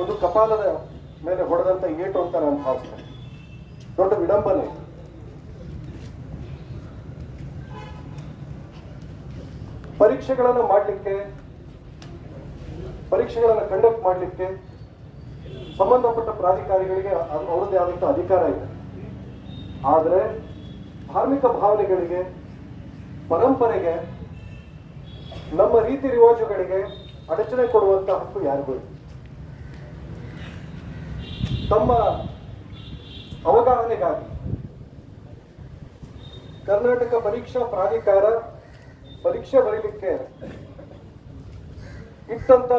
ಒಂದು ಕಪಾಲದ ಮೇಲೆ ಹೊಡೆದಂತ ಏಟು ಅಂತ ನಾನು ಭಾವಿಸ್ತೇನೆ. ದೊಡ್ಡ ವಿಡಂಬನೆ. ಪರೀಕ್ಷೆಗಳನ್ನು ಮಾಡಲಿಕ್ಕೆ, ಪರೀಕ್ಷೆಗಳನ್ನು ಕಂಡಕ್ಟ್ ಮಾಡಲಿಕ್ಕೆ ಸಂಬಂಧಪಟ್ಟ ಪ್ರಾಧಿಕಾರಿಗಳಿಗೆ ಅವರದೇ ಆದಂಥ ಅಧಿಕಾರ ಇದೆ. ಆದರೆ ಧಾರ್ಮಿಕ ಭಾವನೆಗಳಿಗೆ, ಪರಂಪರೆಗೆ, ನಮ್ಮ ರೀತಿ ರಿವಾಜುಗಳಿಗೆ ಅಡಚಣೆ ಕೊಡುವಂತ ಹಕ್ಕು ಯಾರಿಗೂ ಇಲ್ಲ. ತಮ್ಮ ಅವಗಾಹನೆಗಾಗಿ ಕರ್ನಾಟಕ ಪರೀಕ್ಷಾ ಪ್ರಾಧಿಕಾರ ಪರೀಕ್ಷೆ ಬರೀಲಿಕ್ಕೆ ಇಟ್ಟಂತ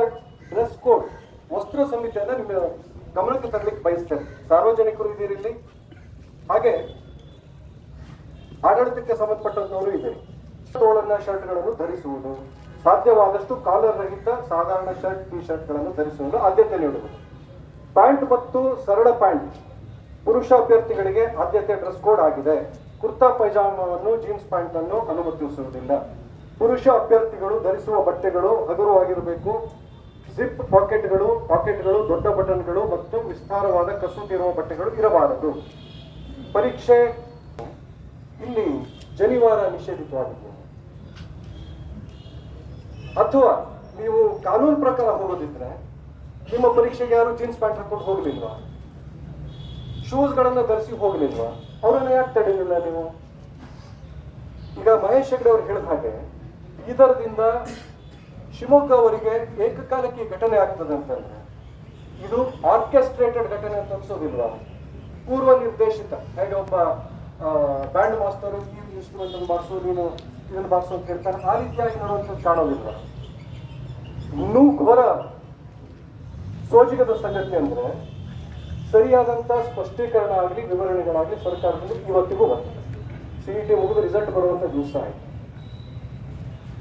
ಡ್ರೆಸ್ ಕೋಡ್ ವಸ್ತ್ರ ಸಂಹಿತೆಯನ್ನ ನಿಮ್ಮ ಗಮನಕ್ಕೆ ತರಲಿಕ್ಕೆ ಬಯಸ್ತೇನೆ. ಸಾರ್ವಜನಿಕರು ಇದ್ದೀರಿಲ್ಲಿ ಹಾಗೆ ಆಡಳಿತಕ್ಕೆ ಸಂಬಂಧಪಟ್ಟಂತವರು ಇದೆ ತೋಳನ್ನ ಶರ್ಟ್ಗಳನ್ನು ಧರಿಸುವುದು, ಸಾಧ್ಯವಾದಷ್ಟು ಕಾಲರ್ ರಹಿತ ಸಾಧಾರಣ ಶರ್ಟ್ ಟಿ ಶರ್ಟ್ಗಳನ್ನು ಧರಿಸುವುದು ಆದ್ಯತೆ ನೀಡುವುದು. ಪ್ಯಾಂಟ್ ಮತ್ತು ಸರಳ ಪ್ಯಾಂಟ್ ಪುರುಷ ಅಭ್ಯರ್ಥಿಗಳಿಗೆ ಆದ್ಯತೆ ಡ್ರೆಸ್ ಕೋಡ್ ಆಗಿದೆ. ಕುರ್ತಾ ಪೈಜಾಮವನ್ನು, ಜೀನ್ಸ್ ಪ್ಯಾಂಟ್ ಅನ್ನು ಅನುಮತಿಸುವುದಿಲ್ಲ. ಪುರುಷ ಅಭ್ಯರ್ಥಿಗಳು ಧರಿಸುವ ಬಟ್ಟೆಗಳು ಹಗುರವಾಗಿರಬೇಕು ಜಿಪ್ ಪಾಕೆಟ್ಗಳು ಪಾಕೆಟ್ಗಳು, ದೊಡ್ಡ ಬಟನ್ಗಳು ಮತ್ತು ವಿಸ್ತಾರವಾದ ಕಸೂತಿ ಇರುವ ಬಟ್ಟೆಗಳು ಇರಬಾರದು. ಪರೀಕ್ಷೆ ಇಲ್ಲಿ ಜನಿವಾರ ನಿಷೇಧಿತವಾಗಿದೆ. ಅಥವಾ ನೀವು ಕಾನೂನು ಪ್ರಕಾರ ಹೋಗೋದಿದ್ರೆ ನಿಮ್ಮ ಪರೀಕ್ಷೆಗೆ ಯಾರು ಜೀನ್ಸ್ ಪ್ಯಾಂಟ್ ಹಾಕೊಂಡು ಹೋಗ್ಲಿಲ್ವಾ? ಶೂಸ್ಗಳನ್ನು ಧರಿಸಿ ಹೋಗ್ಲಿಲ್ವಾ? ಅವರನ್ನು ಯಾಕೆ ತಡೆಯಲಿಲ್ಲ ನೀವು? ಈಗ ಮಹೇಶ್ ಹೆಗ್ಡೆ ಅವರು ಹೇಳಿದ ಹಾಗೆ, ಬೀದರ್ದಿಂದ ಶಿವಮೊಗ್ಗವರೆಗೆ ಏಕಕಾಲಕ್ಕೆ ಘಟನೆ ಆಗ್ತದೆ ಅಂತಂದ್ರೆ, ಇದು ಆರ್ಕೆಸ್ಟ್ರೇಟೆಡ್ ಘಟನೆ ಅಂತ ಅನ್ಸೋದಿಲ್ವಾ? ಪೂರ್ವ ನಿರ್ದೇಶಿತ, ಹೇಗೆ ಒಬ್ಬ ಬ್ಯಾಂಡ್ ಮಾಸ್ತರು ಈ ಇನ್ಸ್ಟ್ರೂಮೆಂಟ್ ಬಾರಿಸು, ನೀನು ಇದನ್ನು ಬಾರಿಸು ಅಂತ ಹೇಳ್ತಾರೆ, ಆ ರೀತಿಯಾಗಿ ನೋಡುವಂಥದ್ದು ಕಾಣೋದಿಲ್ಲ ಇನ್ನೂ ಘೋರ ಸೋಜಿಗದ ಸಂಗತಿ ಅಂದ್ರೆ ಸರಿಯಾದಂಥ ಸ್ಪಷ್ಟೀಕರಣ ಆಗಲಿ, ವಿವರಣೆಗಳಾಗಲಿ ಸರ್ಕಾರದಿಂದ ಇವತ್ತಿಗೂ ಬರ್ತದೆ. ಸಿಇಟಿ ಮುಗಿದು ರಿಸಲ್ಟ್ ಬರುವಂತ ದಿವಸ ಆಯ್ತು.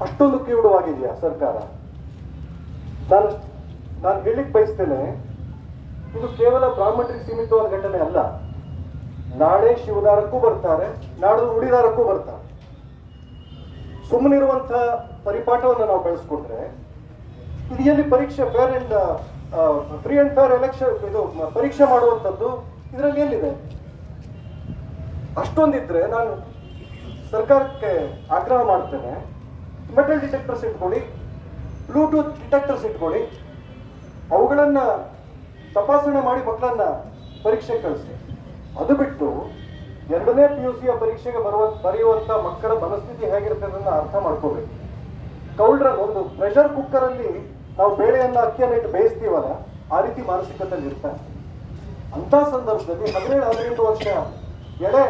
ಅಷ್ಟೊಂದು ಕಿವುಡವಾಗಿದೆಯಾ ಸರ್ಕಾರ? ನಾನು ನಾನು ಹೇಳಿಕ್ ಬಯಸ್ತೇನೆ, ಇದು ಕೇವಲ ಬ್ರಾಹ್ಮಣರಿಗೆ ಸೀಮಿತವಾದ ಘಟನೆ ಅಲ್ಲ. ನಾಳೆ ಶಿವದಾರಕ್ಕೂ ಬರ್ತಾರೆ ನಾಡು ಉಡಿದಾರಕ್ಕೂ ಬರ್ತಾರೆ. ಸುಮ್ಮನಿರುವಂತ ಪರಿಪಾಠವನ್ನು ನಾವು ಬೆಳೆಸ್ಕೊಂಡ್ರೆ, ಇದು ಪರೀಕ್ಷೆ fair and free and fair election ಇದು ಪರೀಕ್ಷೆ ಮಾಡುವಂಥದ್ದು ಇದರಲ್ಲಿ ಎಲ್ಲಿದೆ? ಅಷ್ಟೊಂದಿದ್ರೆ ನಾನು ಸರ್ಕಾರಕ್ಕೆ ಆಗ್ರಹ ಮಾಡ್ತೇನೆ. ಮೆಟಲ್ ಡಿಟೆಕ್ಟರ್ಸ್ ಇಟ್ಕೊಳ್ಳಿ ಬ್ಲೂಟೂತ್ ಡಿಟೆಕ್ಟರ್ಸ್ ಇಟ್ಕೊಳ್ಳಿ. ಅವುಗಳನ್ನು ತಪಾಸಣೆ ಮಾಡಿ ಮಕ್ಕಳನ್ನ ಪರೀಕ್ಷೆ ಕಳಿಸಿ ಅದು ಬಿಟ್ಟು ಎರಡನೇ ಪಿ ಯು ಸಿಯ ಪರೀಕ್ಷೆಗೆ ಬರುವ, ಬರೆಯುವಂಥ ಮಕ್ಕಳ ಮನಸ್ಥಿತಿ ಹೇಗಿರುತ್ತೆ ಅದನ್ನ ಅರ್ಥ ಮಾಡ್ಕೋಬೇಕು. ಕೌಲ್ಡ್ರಲ್ಲಿ ಒಂದು ಪ್ರೆಷರ್ ಕುಕ್ಕರ್ ಅಲ್ಲಿ ನಾವು ಬೇಳೆಯನ್ನ ಅಕ್ಕಿಯನ್ನ ಇಟ್ಟು ಬೇಯಿಸ್ತೀವಲ್ಲ, ಆ ರೀತಿ ಮಾನಸಿಕತೆಯಲ್ಲಿ ಇರ್ತಾರೆ ಅಂತ ಸಂದರ್ಭದಲ್ಲಿ ಹದಿನೇಳು, ಹದಿನೆಂಟು ವರ್ಷ ಎಳೆ